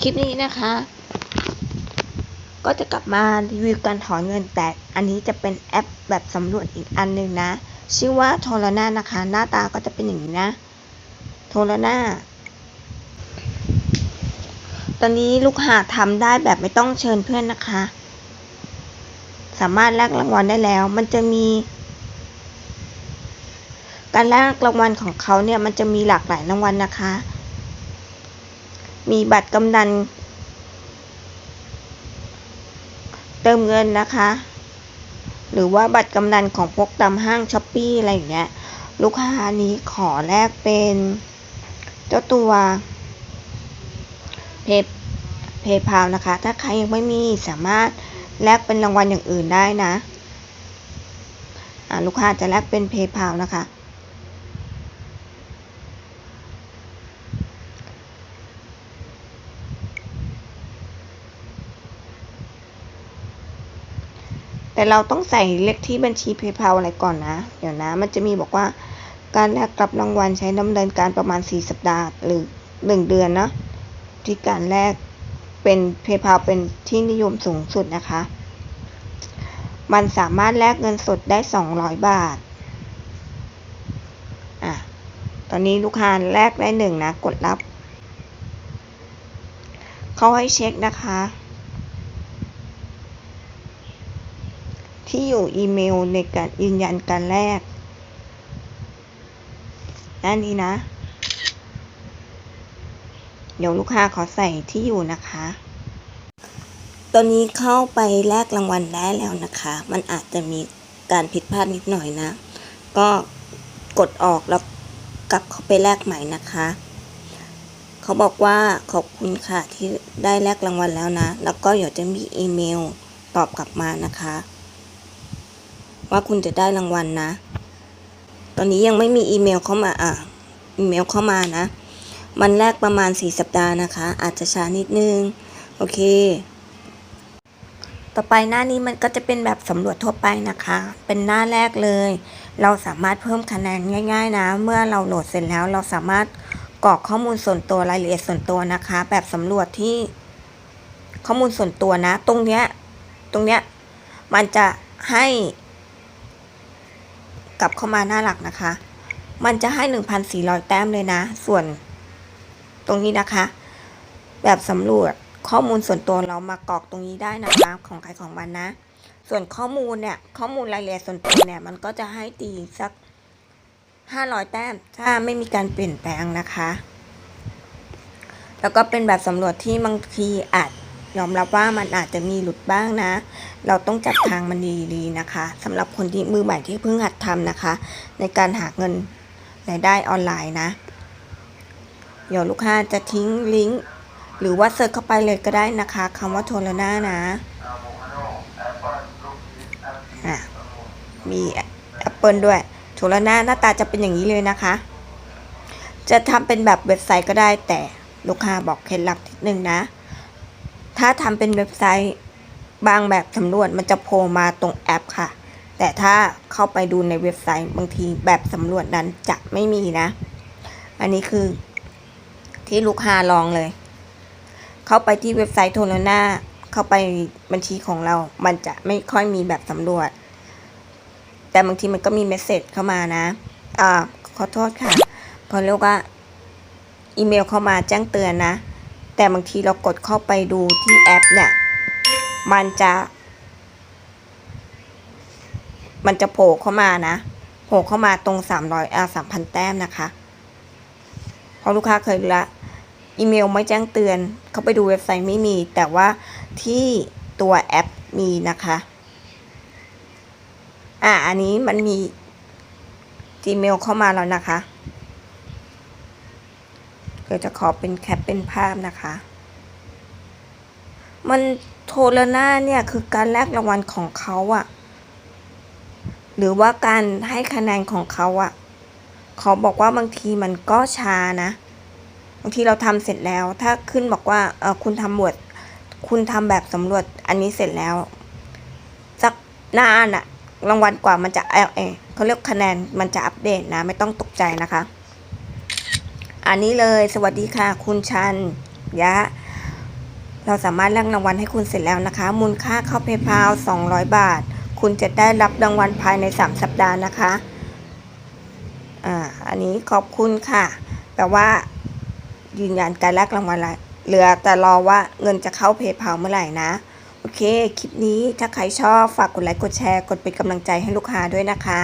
คลิปนี้นะคะ ก็จะกลับมารีวิวการถอนเงินแต่อันนี้จะเป็นแอปแบบสำรวจอีกอันหนึ่งนะ ชื่อว่าโทรนานะคะ หน้าตาก็จะเป็นอย่างนี้นะ โทรนาตอนนี้ลูกหาทำได้แบบไม่ต้องเชิญเพื่อนนะคะ สามารถแลกรางวัลได้แล้ว มันจะมี การแลกรางวัลของเขาเนี่ยมันจะมีหลากหลายรางวัลนะคะ มีบัตรกำนัน เติมเงินนะคะ หรือว่าบัตรกำนันของพวกตามห้างช้อปปี้อะไรอย่างเงี้ย ลูกค้านี้ขอแลกเป็น เจ้าตัวเพย์เพย์พานะคะ ถ้าใครยังไม่มีสามารถแลกเป็นรางวัลอย่างอื่นได้นะ ลูกค้าจะแลกเป็นเพย์พานะคะ แต่เราต้องใส่เลขที่บัญชีเพย์พาอะไรก่อนนะ เดี๋ยวนะ มันจะมีบอกว่า การแลกรับรางวัลใช้ดำเนินการประมาณ 4 สัปดาห์หรือ 1 เดือนเนาะที่การแลกเป็นเพย์พาเป็นที่นิยมสูงสุดนะคะ มันสามารถแลกเงินสดได้ 200 บาทอะตอนนี้ลูกค้าแลกได้หนึ่งนะ กดรับ เขาให้เช็คนะคะ ที่อยู่อีเมลในการยืนยันการแลกนั่นนี้นะ เดี๋ยวลูกค้าขอใส่ที่อยู่นะคะ ตอนนี้เข้าไปแลกรางวัลได้แล้วนะคะ มันอาจจะมีการผิดพลาดนิดหน่อยนะ ก็กดออกแล้วกลับเข้าไปแลกใหม่นะคะ เขาบอกว่าขอบคุณค่ะที่ได้แลกรางวัลแล้วนะ แล้วก็เดี๋ยวจะมีอีเมลตอบกลับมานะคะ ว่าคุณจะได้รางวัลนะ ตอนนี้ยังไม่มีอีเมลเข้ามาอะอีเมลเข้ามานะ มันแรกประมาณ 4 สัปดาห์นะคะ อาจจะช้านิดนึง โอเค ต่อไปหน้านี้มันก็จะเป็นแบบสำรวจทั่วไปนะคะ เป็นหน้าแรกเลย เราสามารถเพิ่มคะแนนง่าย ๆ นะ เมื่อเราโหลดเสร็จแล้วเราสามารถกรอกข้อมูลส่วนตัวรายละเอียดส่วนตัวนะคะ แบบสำรวจที่ข้อมูลส่วนตัวนะ ตรงเนี้ยตรงเนี้ยมันจะให้ กลับเข้ามาหน้าหลักนะคะ มันจะให้ 1,400 แต้มเลยนะ ส่วนตรงนี้นะคะ แบบสำรวจข้อมูลส่วนตัวเรามากรอกตรงนี้ได้นะคะของใครของมันนะ ส่วนข้อมูลเนี่ยข้อมูลรายละเอียดส่วนตัวเนี่ยมันก็จะให้ตีสัก 500 แต้ม ถ้าไม่มีการเปลี่ยนแปลงนะคะ แล้วก็เป็นแบบสำรวจที่บางทีอาจ ยอมรับว่ามันอาจจะมีหลุดบ้างนะ เราต้องจัดทางมันดีๆนะคะสำหรับคนที่มือใหม่ที่เพิ่งหัดทำนะคะ ในการหาเงินรายได้ออนไลน์นะ เดี๋ยวลูกค้าจะทิ้งลิงก์หรือว่าเซิร์ชเข้าไปเลยก็ได้นะคะคำว่าโทรนานะะมีแอปเปิลด้วยโทรนาหน้าตาจะเป็นอย่างนี้เลยนะคะ จะทำเป็นแบบเว็บไซต์ก็ได้แต่ลูกค้าบอกเคล็ดลับนิดนึงนะ ถ้าทำเป็นเว็บไซต์บางแบบสำรวจมันจะโผล่มาตรงแอปค่ะ แต่ถ้าเข้าไปดูในเว็บไซต์บางทีแบบสำรวจนั้นจะไม่มีนะ อันนี้คือ ที่ลูกค้าลองเลย เข้าไปที่เว็บไซต์โทรนาเข้าไปบัญชีของเรา มันจะไม่ค่อยมีแบบสำรวจ แต่บางทีมันก็มีเมสเซจเข้ามานะอ่าขอโทษค่ะพอเรียกว่า อีเมลเข้ามาแจ้งเตือนนะ แต่บางทีเรากดเข้าไปดูที่แอปเนี่ย มันจะ มันจะโผล่เข้ามานะ โผล่เข้ามาตรง300อ่า3,000แต้มนะคะ เพราะลูกค้าเคยละ อีเมลไม่แจ้งเตือน เขาไปดูเว็บไซต์ไม่มี แต่ว่าที่ตัวแอปมีนะคะ อ่า อันนี้มันมี Gmail เข้ามาแล้วนะคะ ดี๋ยวจะขอเป็นแคปเป็นภาพนะคะ มันโทรนาเนี่ยคือการแลกรางวัลของเขาอะหรือว่าการให้คะแนนของเขาอะขาบอกว่าบางทีมันก็ช้านะ บางทีเราทำเสร็จแล้ว ถ้าขึ้นบอกว่าเออคุณทำบทคุณทำแบบสำรวจอันนี้เสร็จแล้วสักนานอะรางวัลกว่ามันจะเออเออเขาเรียกคะแนนมันจะอัปเดตนะ ไม่ต้องตกใจนะคะ อันนี้เลยสวัสดีค่ะ คุณชันยะ เราสามารถเลือกรางวัลให้คุณเสร็จแล้วนะคะ มูลค่าเข้าเพย์พา200บาท คุณจะได้รับรางวัลภายใน3สัปดาห์นะคะอ่าอันนี้ขอบคุณค่ะแปลว่า ยืนยันการแลกรางวัลละเหลือแต่รอว่าเงินจะเข้าเพย์พาเมื่อไหร่นะโอเค คลิปนี้ถ้าใครชอบฝากกดไลค์ กดแชร์ กดเป็นกำลังใจให้ลูกค้าด้วยนะคะ